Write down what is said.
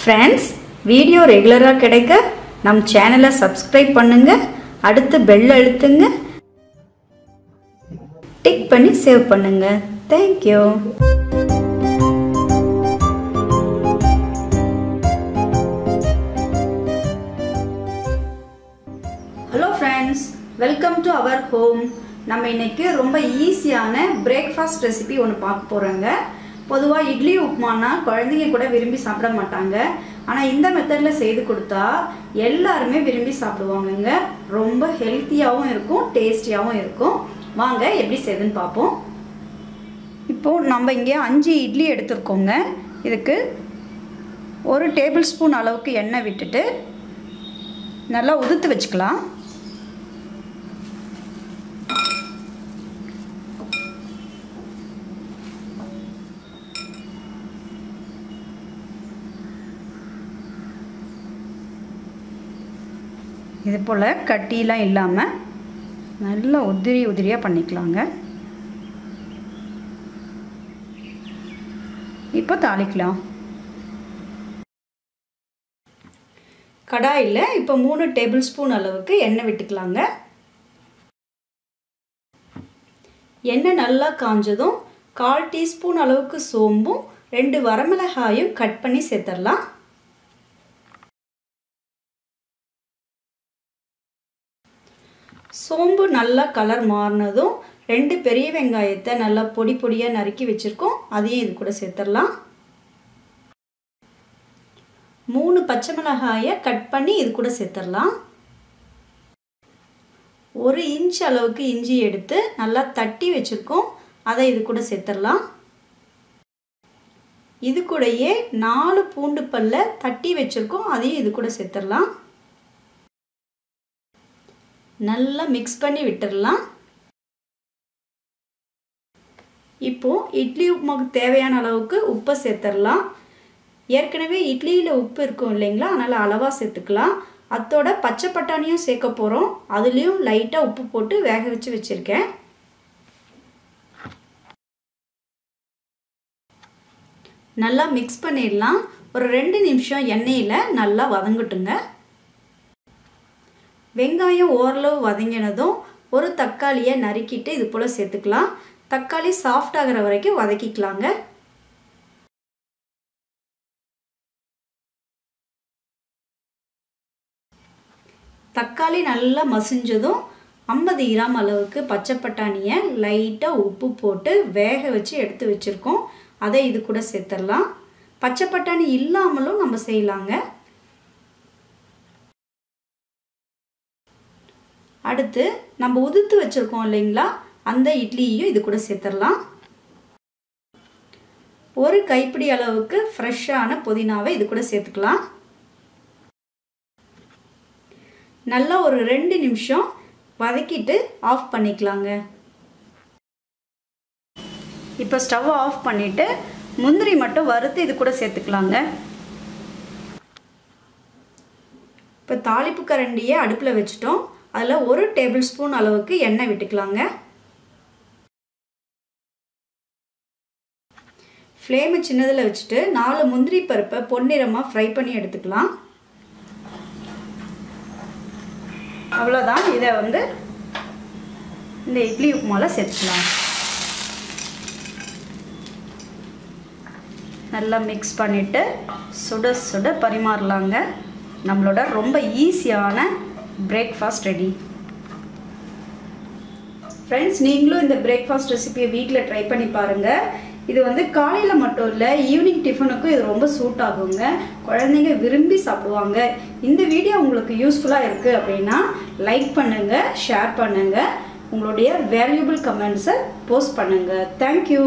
Friends video ரெகுலராக கிடைக்க நம் சேனலை சப்ஸ்கிரைப் பண்ணுங்க. அடுத்து பெல் அழுத்துங்க. டிக் பண்ணி சேவ் பண்ணுங்க. Thank you hello friends welcome to our home நம்ம இன்னைக்கு ரொம்ப ஈஸியான பிரேக்ஃபாஸ்ட் ரெசிபி ஒன்று பார்க்க போகிறோங்க பொதுவாக இட்லி உப்புமானா குழந்தைங்க கூட விரும்பி சாப்பிட மாட்டாங்க. ஆனால் இந்த மெத்தடில் செய்து கொடுத்தா எல்லாருமே விரும்பி சாப்பிடுவாங்கங்க. ரொம்ப ஹெல்த்தியாகவும் இருக்கும் டேஸ்டியாகவும் இருக்கும். வாங்க எப்படி செய்யுதுன்னு பார்ப்போம். இப்போது நம்ம இங்கே அஞ்சு இட்லி எடுத்துருக்கோங்க. இதுக்கு ஒரு டேபிள் ஸ்பூன் அளவுக்கு எண்ணெய் விட்டுட்டு நல்லா உதுத்து வச்சுக்கலாம். இது போல் கட்டிலாம் இல்லாமல் நல்லா உதிரி உதிரியாக பண்ணிக்கலாங்க. இப்போ தாளிக்கலாம். கடாயில் இப்போ மூணு டேபிள் ஸ்பூன் அளவுக்கு எண்ணெய் விட்டுக்கலாங்க. எண்ணெய் நல்லா காஞ்சதும் கால் டீஸ்பூன் அளவுக்கு சோம்பும் ரெண்டு வரமிளகாயும் கட் பண்ணி சேர்த்துடலாம் சோம்பு நல்லா கலர் மாறினதும் ரெண்டு பெரிய வெங்காயத்தை நல்லா பொடி பொடியாக நறுக்கி வச்சுருக்கோம். அதையும் இது கூட சேர்த்துடலாம். மூணு பச்சை மிளகாயை கட் பண்ணி இது கூட சேர்த்துடலாம். ஒரு இன்ச் அளவுக்கு இஞ்சி எடுத்து நல்லா தட்டி வச்சுருக்கோம். அதை இது கூட சேர்த்துடலாம். இது கூடயே நாலு பூண்டு பல்ல தட்டி வச்சுருக்கோம். அதையும் இது கூட சேர்த்துடலாம். நல்லா மிக்ஸ் பண்ணி விட்டுடலாம் இப்போ இட்லி உப்புமாவுக்கு தேவையான அளவுக்கு உப்பை சேர்த்துடலாம் ஏற்கனவே இட்லியில் உப்பு இருக்கும் இல்லைங்களா? அதனால் அளவாக சேர்த்துக்கலாம். அத்தோட பச்சை பட்டாணியும் சேர்க்க போகிறோம் அதுலேயும் லைட்டாக உப்பு போட்டு வேக வச்சு வச்சுருக்கேன். நல்லா மிக்ஸ் பண்ணிடலாம். ஒரு ரெண்டு நிமிஷம் எண்ணெயில் நல்லா வதங்கட்டுங்க. வெங்காயம் ஓரளவு வதங்கினதும் ஒரு தக்காளியை நறுக்கிட்டு இது போல் சேர்த்துக்கலாம். தக்காளி சாஃப்ட் ஆகிற வரைக்கும் வதக்கிக்கலாங்க. தக்காளி நல்லா மசிஞ்சதும் ஐம்பது கிராம் அளவுக்கு பச்சை பட்டாணியை லைட்டாக உப்பு போட்டு வேக வச்சு எடுத்து வச்சுருக்கோம். அதை இது கூட சேர்த்துடலாம். பச்சை பட்டாணி இல்லாமலும் நம்ம செய்யலாங்க. அடுத்து நம்ம உதுத்து வச்சுருக்கோம் இல்லைங்களா? அந்த இட்லியையும் இது கூட சேர்த்துடலாம். ஒரு கைப்பிடி அளவுக்கு ஃப்ரெஷ்ஷான புதினாவை இது கூட சேர்த்துக்கலாம். நல்லா ஒரு ரெண்டு நிமிஷம் வதக்கிட்டு ஆஃப் பண்ணிக்கலாங்க. இப்போ ஸ்டவ் ஆஃப் பண்ணிவிட்டு முந்திரி மட்டும் வறுத்து இது கூட சேர்த்துக்கலாங்க. இப்போ தாளிப்பு கரண்டியை அடுப்பில் வச்சுட்டோம். அதில் ஒரு டேபிள் ஸ்பூன் அளவுக்கு எண்ணெய் விட்டுக்கலாங்க. ஃப்ளேமை சின்னதில் வச்சுட்டு நாலு முந்திரி பருப்பை பொன்னிறமாக ஃப்ரை பண்ணி எடுத்துக்கலாம். அவ்வளோதான் இதை வந்து இந்த இட்லி உப்புமாவில் சேர்த்துக்கலாம். நல்லா மிக்ஸ் பண்ணிவிட்டு சுட சுட பரிமாறலாங்க. நம்மளோட ரொம்ப ஈஸியான பிரேக்ஃபாஸ்ட் ரெடி ஃப்ரெண்ட்ஸ் நீங்களும் இந்த பிரேக்ஃபாஸ்ட் ரெசிபியை வீட்டில் ட்ரை பண்ணி பாருங்கள் இது வந்து காலையில் மட்டும் இல்லை ஈவினிங் டிஃபனுக்கும் இது ரொம்ப சூட் ஆகுங்க. குழந்தைங்க விரும்பி சாப்பிடுவாங்க. இந்த வீடியோ உங்களுக்கு யூஸ்ஃபுல்லாக இருக்குது அப்படின்னா லைக் பண்ணுங்கள் ஷேர் பண்ணுங்கள் உங்களுடைய வேல்யூபிள் கமெண்ட்ஸை போஸ்ட் பண்ணுங்கள் தேங்க்யூ